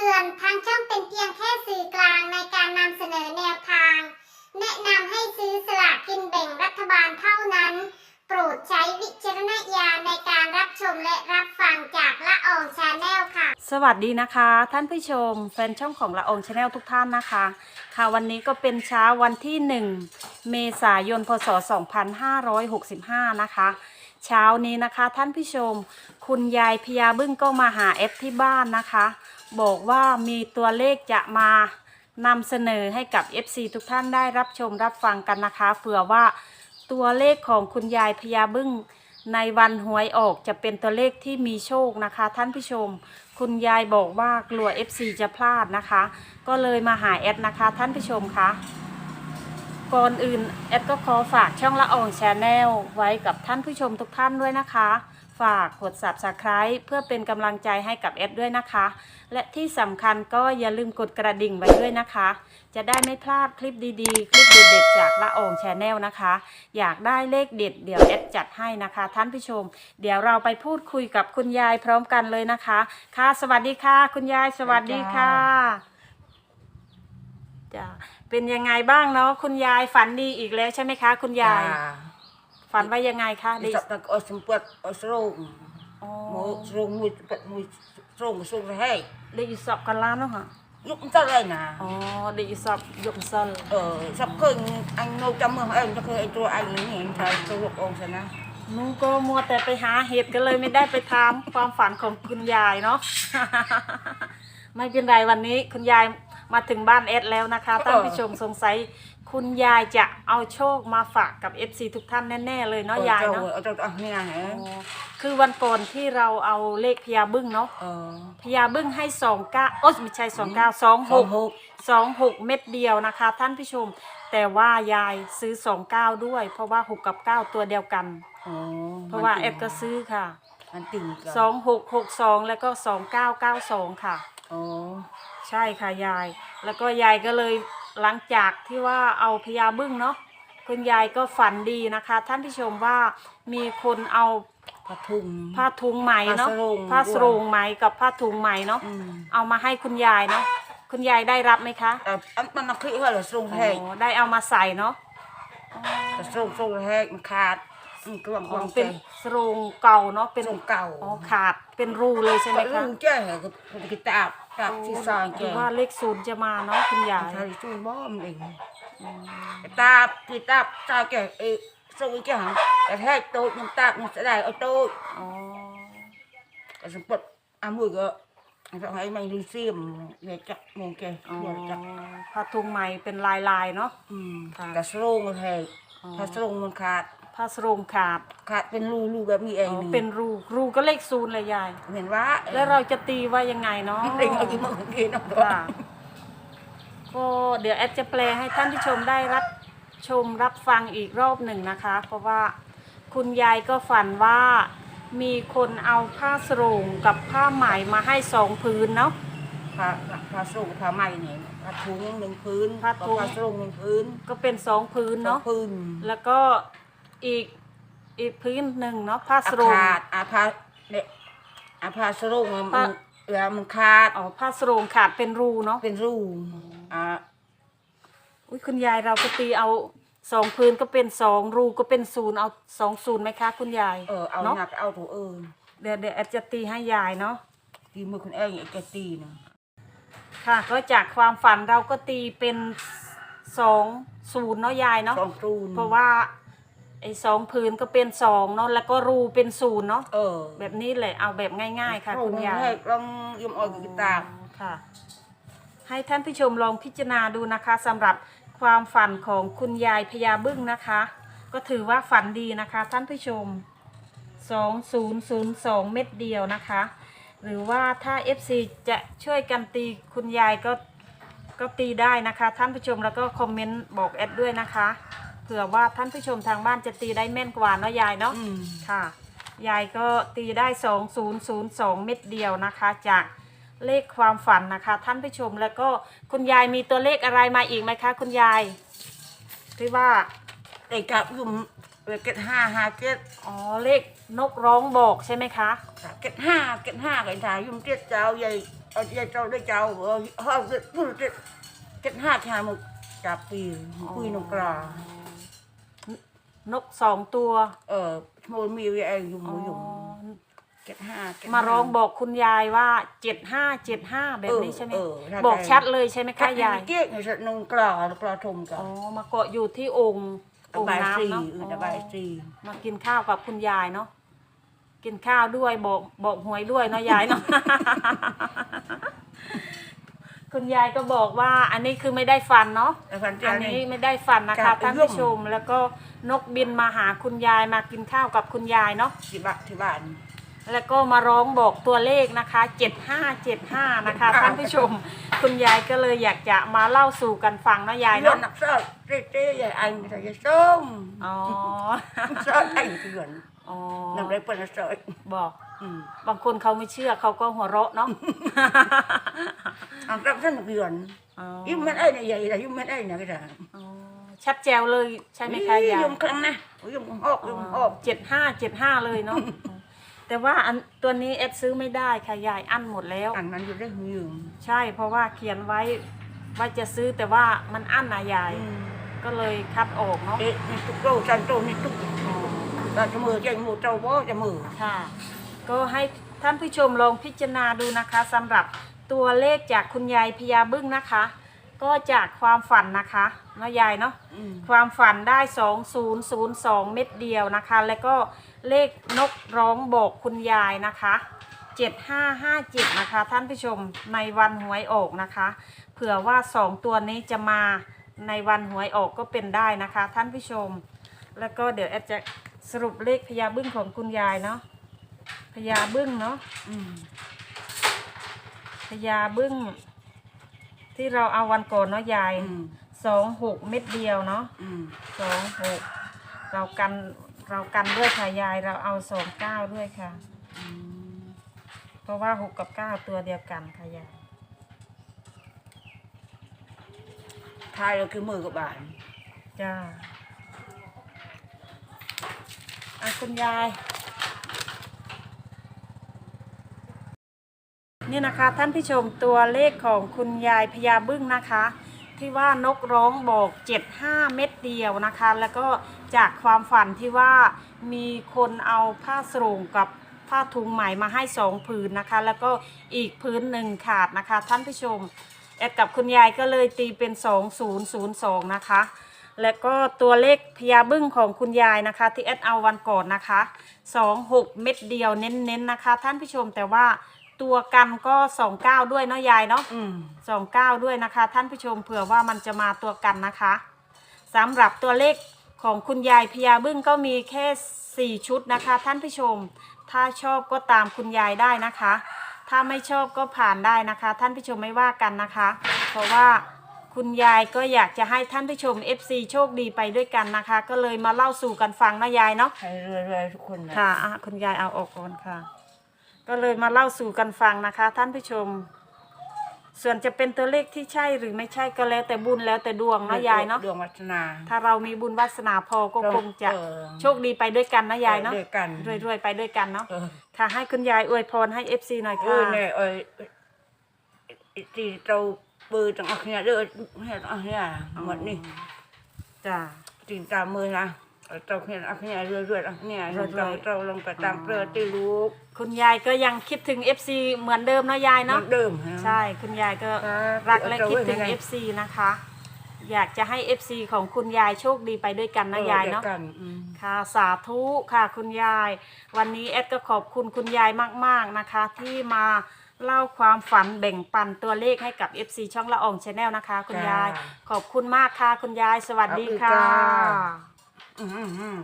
ตือน ทางช่องเป็นเพียงแค่สื่อกลางในการนำเสนอแนวทาง แนะนำให้ซื้อสลากกินแบ่งรัฐบาลเท่านั้น โปรดใช้วิจารณญาณในการรับชมและรับฟังจากละอองชาแนลค่ะ สวัสดีนะคะ ท่านผู้ชม แฟนช่องของละอองชาแนลทุกท่านนะคะ ค่ะวันนี้ก็เป็นเช้าวันที่ 1 เมษายนพศ 2565 นะคะ เช้านี้นะคะท่านผู้ชม คุณยายพยาบึ้งก็มาหาเอฟที่บ้านนะคะ บอกว่ามีตัวเลขจะมานำเสนอให้กับ FC ทุกท่านได้รับชมรับฟังกันนะคะเผื่อว่าตัวเลขของคุณยายพยาบึ้งในวันหวยออกจะเป็นตัวเลขที่มีโชคนะคะ ท่านผู้ชม คุณยายบอกว่ากลัว FC จะพลาดนะคะ ก็เลยมาหาแอดนะคะ ท่านผู้ชมคะก่อนอื่นแอดก็ขอฝากช่องละอองแชนแนลไว้กับท่านผู้ชมทุกท่านด้วยนะคะ ฝากกด subscribe เพื่อเป็นกำลังใจให้กับแอดด้วยนะคะ และที่สำคัญก็อย่าลืมกดกระดิ่งไว้ด้วยนะคะ จะได้ไม่พลาดคลิปดีๆ คลิปเด็ดๆจากละอองแชนแนลนะคะ อยากได้เลขเด็ดเดี๋ยวแอดจัดให้นะคะ ท่านผู้ชม เดี๋ยวเราไปพูดคุยกับคุณยายพร้อมกันเลยนะคะ ค่ะ สวัสดีค่ะ คุณยายสวัสดีค่ะจ้ะเป็นยังไงบ้างเนาะคุณยายฝันดีอีกแล้วใช่ไหมคะ คุณยาย ฝันว่ายังไงคะดิดิสับตะกอสมปัดอสรงอ๋อโมสรงมุยปัดมุยสรงสรงให้ได้ยินสอบกันแล้วเนาะค่ะยุบจะเลยนะอ๋อได้ยินสอบยกซลเออสับเคยอันโนจำเมืองเองจะเคยไอตัวอันนี้เห็นใช่ตัวลูกองชนะหนูก็มัวแต่ไปหาเห็ดกันเลยไม่ได้ไปถามความฝันของคุณยายเนาะ ไม่เป็นไรวันนี้คุณยายมาถึงบ้านเอสแล้วนะคะท่านผู้ชมสงสัย คุณยายจะเอาโชคมาฝากกับ FC ทุกท่านแน่ๆเลยเนาะยายเนาะเออเจ้าอะเนี่ยฮะอ๋อคือวันก่อนที่เราเอาเลขพญาบึ้งเนาะเออ พญาบึ้งให้สองเก้าโอ้ไม่ใช่สองเก้าสองหกหกสองหกเม็ดเดียวนะคะ ท่านผู้ชม แต่ว่ายายซื้อสองเก้าด้วย เพราะว่าหกกับเก้าตัวเดียวกัน อ๋อเพราะว่าแอดก็ซื้อค่ะมันติ่งสองหกหกสองแล้วก็สองเก้าเก้าสองค่ะ อ๋อ ใช่ค่ะยาย แล้วก็ยายก็เลย หลังจากที่ว่าเอาพญาบึ้งเนาะคุณยายก็ฝันดีนะคะ ท่านผู้ชมว่ามีคนเอาผ้าถุงผ้าถุงไหมเนาะผ้าสรงผ้าสรงไหมกับผ้าถุงไหมเนาะอืมเอามาให้คุณยายเนาะคุณยายได้รับไหมคะแต่อันมันนักขี้เหรอสรงอ๋แห้งอได้เอามาใส่เนาะแต่สรงสรงแห้งมันขาดมันกลวงกอ๋ลอวงเป็นสรงเก่าเนาะเป็นสรงเก่าอ๋อขาดเป็นรูเลยใช่ไหมก็คะลุงแจ้กับกิตาบ ตาบที่ซอยหรืแจ้อว่าเลขศูนย์จะมาเนาะคุณยาย ใช่จูนบ้อมเองตาบที่ตาบตาแก่เอส่งอีกอย่างแต่แท้โตยังตาบยังแสดงเอาโตอ๋อก็สมปดอามือก็ทำให้มันดูเสียมเนี่ยจักมองแกอ๋อเนี่ยจักผ้าถุงไหมเป็นลายลายๆเนาะ อืมค่ะกระสรงมันแหกอ๋อ ถ้าสรงมันขาด ผ้าสรงขาดขาดเป็นรูรูแบบนี้เองอ๋อเป็นรูรูก็เลขศูนย์เลยยาย เห็นว่าแล้วเราจะตีว่ายังไงเนาะเองเอาที่มือกินเอาตัวค่ะก็เดี๋ยวแอดจะแปลให้ท่านผู้ชมได้รับชมรับฟังอีกรอบหนึ่งนะคะ เพราะว่าคุณยายก็ฝันว่ามีคนเอาผ้าสรงกับผ้าไหมมาให้สองพื้นเนาะผ้าผ้าสรงผ้าไหมเนี่ยผ้าถุงหนึ่งพื้นผ้าถุงผ้าสรงหนึ่งพื้น ก็เป็นสองพื้นสอเนาะงพื้นแล้วก็ อีกอีกพื้นหนึ่งเนาะผ้าสอารงขาดอาผ้าเนี่ยอาผ้าสรงมันผ้าเวลามันขาดอ๋อผ้าสรงขาดเป็นรูเนาะเป็นรูอ่าอุ้ยคุณยายเราก็ตีเอาสองพื้นก็เป็นสองรูก็เป็นศูนย์เอาสองศูนย์ไหมคะ คุณยายเออเอาเนาะหนักเอาถูกเออเดี๋ยวเดี๋ยวแอดจะตีให้ยายเนาะทีมือคุณเองไอ้แกตีนะค่ะก็จากความฝันเราก็ตีเป็นสองศูนย์เนาะยายเนาะสองตูนเพราะว่า ไอ้สองพื้นก็เป็นสองเนาะแล้วก็รูเป็นศูนย์เนาะเออแบบนี้เลยเอาแบบง่าย ๆ ค่ะ คุณยายให้ลองยมออยกีตาร์ค่ะ ให้ท่านผู้ชมลองพิจารณาดูนะคะสำหรับความฝันของคุณยายพญาบึ้งนะคะ ก็ถือว่าฝันดีนะคะ ท่านผู้ชม 2002 เม็ดเดียวนะคะ หรือว่าถ้า FC จะช่วยกันตีคุณยายก็ก็ตีได้นะคะ ท่านผู้ชมแล้วก็คอมเมนต์บอกแอดด้วยนะคะเผื่อว่าท่านผู้ชมทางบ้านจะตีได้แม่นกว่าเนาะยายเนาะอืมค่ะ ยายก็ตีได้ 2002 เม็ดเดียวนะคะ จากเลขความฝันนะคะ ท่านผู้ชมแล้วก็คุณยายมีตัวเลขอะไรมาอีกไหมคะ คุณยายที่ว่าแต่กับยุมเออเก็ดห้าห้าเก็ดอ๋อเลขนกร้องบอกใช่ไหมคะ เก็ดห้าเก็ดห้ากันถ่ายยุ่มเจ็ดเจ้าใหญ่เอาใหญ่เจ้าได้เจ้าเออห้าเก็ดพูดเจ็ดเก็ดห้าชามุกจับปีปุยนกกลา นกสองตัว เออโมมีไอ้ยุ่มอ๋อยุ่มเก็ดห้าเก็ดมาห้ร้องบอกคุณยายว่าเจ็ดห้าเจ็ดห้าแบบนี้ใช่ไหมเออเออบอกชัดเลยใช่ไหมคัคะดยายเก๊กเนี่ยนงกลากลาทมกันอ๋อมาเกาะอยู่ที่องค์อระงค์บายสีน้ำเนาะเออระบายสีมากินข้าวกับคุณยายเนาะกินข้าวด้วยบอกบอกหวยด้วยเนาะยายเนาะ คุณยายก็บอกว่าอันนี้คือไม่ได้ฟันเนาะแต่พันอัเจ้านนี้นี่ ไม่ได้ฟันนะครัคะบ ท่านผู้ชม แล้วก็นกบินมาหาคุณยายมากินข้าวกับคุณยายเนาะ ที่บ้านที่บ้าน แล้วก็มาร้องบอกตัวเลขนะคะเจ็ดห้าเจ็ดห้านะคะท่านผู้ชม คุณยายก็เลยอยากจะมาเล่าสู่กันฟังเนาะยายเนาะเนาะนักสาวเต้เต้ใหญ่อันใส่ยาส้มอ๋อสาว อันเถื่อนอ๋อนำได้เปิ้นสาวบอกอืมบางคนเขาไม่เชื่อเขาก็หัวเราะเนาะอันรับท่านเดือนอ๋อยิ้มมันไอ้เนี่ยใหญ่แต่ยิ้มมันไอ้เนี่ยก็ได้อ๋อชัดแจวเลยใช่ไหมคะยายยิ้มครั้งนะยิ้มหอกยิ้มหอกเจ็ดห้าเจ็ดห้าเลยเนาะแต่ว่าอันตัวนี้เอดซื้อไม่ได้ค่ะยายอั้นหมดแล้วอันนั้นอยู่ได้หืมใช่เพราะว่าเขียนไว้ว่าจะซื้อแต่ว่ามันอั้นนะยายก็เลยคัดออกเนาะเอ๊ะนี่ทุกโตจันโตนี่ทุก ตาจะมือใจมือเจ้าบ่จะมือ ค่ะ ก็ให้ท่านผู้ชมลองพิจารณาดูนะคะสำหรับตัวเลขจากคุณยายพญาบึ้งนะคะ ก็จากความฝันนะคะเนาะยายเนาะ อืม ความฝันได้ 2002 เม็ดเดียวนะคะ แล้วก็เลขนกร้องบอกคุณยายนะคะ 7557 นะคะ ท่านผู้ชมในวันหวยออกนะคะ เผื่อว่า 2 ตัวนี้จะมาในวันหวยออกก็เป็นได้นะคะ ท่านผู้ชม แล้วก็เดี๋ยวแอดจะ สรุปเลขพญาบึ้งของคุณยายเนาะพญาบึ้งเนาะอืมพญาบึ้ง ที่เราเอาวันก่อนเนาะยายอืมสองหกเม็ดเดียวเนาะอืมสองหกเรากันเรากันด้วยค่ะยายเราเอาสองเก้าด้วยค่ะ อืมเพราะว่าหกกับเก้าตัวเดียวกันค่ะยายทายเราคือมือกับบานจ้า อะคุณยาย นี่นะคะท่านผู้ชมตัวเลขของคุณยายพญาบึ้งนะคะ ที่ว่านกร้องบอก 75 เม็ดเดียวนะคะ แล้วก็จากความฝันที่ว่ามีคนเอาผ้าสรงกับผ้าถุงไหมมาให้สองผืนนะคะ แล้วก็อีกพื้นหนึ่งขาดนะคะ ท่านผู้ชมแอดกับคุณยายก็เลยตีเป็น 2002 นะคะ แล้วก็ตัวเลขพญาบึ้งของคุณยายนะคะ ที่แอดเอาวันก่อนนะคะ 26 เม็ดเดียวเน้นๆนะคะ ท่านผู้ชมแต่ว่าตัวกันก็29ด้วยเนาะยายเนาะอืมสองเก้าด้วยนะคะ ท่านผู้ชมเผื่อว่ามันจะมาตัวกันนะคะสำหรับตัวเลขของคุณยายพญาบึ้งก็มีแค่ 4 ชุดนะคะ ท่านผู้ชม ถ้าชอบก็ตามคุณยายได้นะคะ ถ้าไม่ชอบก็ผ่านได้นะคะ ท่านผู้ชมไม่ว่ากันนะคะ เพราะว่า คุณยายก็อยากจะให้ท่านผู้ชม FC โชคดีไปด้วยกันนะคะ ก็เลยมาเล่าสู่กันฟังนะยายเนาะให้รวยๆทุกคนนะค่ะอะคุณยายเอาออกก่อนค่ะ ก็เลยมาเล่าสู่กันฟังนะคะ ท่านผู้ชม ส่วนจะเป็นตัวเลขที่ใช่หรือไม่ใช่ก็แล้วแต่บุญแล้วแต่ดวงนะยายเนาะดวงวัฒนา ถ้าเรามีบุญวาสนาพอก็คงจะเออโชคดีไปด้วยกันนะยายเนาะด้วยกันรวยๆไปด้วยกันเนาะเออค่ะให้คุณยายอวยพรให้เอฟซีหน่อยเอค่ะ อเนี่ยเอ้ยตีเรา เบอร์ต่างอักเนี่ยเด้อเนี่ยต่างอักเนี่ยหมดนี่จ้าตีตามมือนะเราเนี่ยอักเนี่ยเรื่อยๆอักเนี่ยเราเราลงไปตามเปลือกตีลูกคุณยายก็ยังคิดถึง FC เหมือนเดิมเนาะยายเหมืเนาะอนเดิมใช่คุณยายก็ครับรักและคิดถึงเอาไว้ให้ FC นะคะ อยากจะให้ FC ของคุณยายโชคดีไปด้วยกันนะยายเนาะออดีวกันอืมค่ะสาธุค่ะคุณยาย วันนี้แอดก็ขอบคุณคุณยายมาก ๆนะคะ ที่มา เล่าความฝันแบ่งปันตัวเลขให้กับ FC ช่องละอองชาแนลนะคะ คุณยาย ขอบคุณมากค่ะ คุณยาย สวัสดีค่ะอืมอืม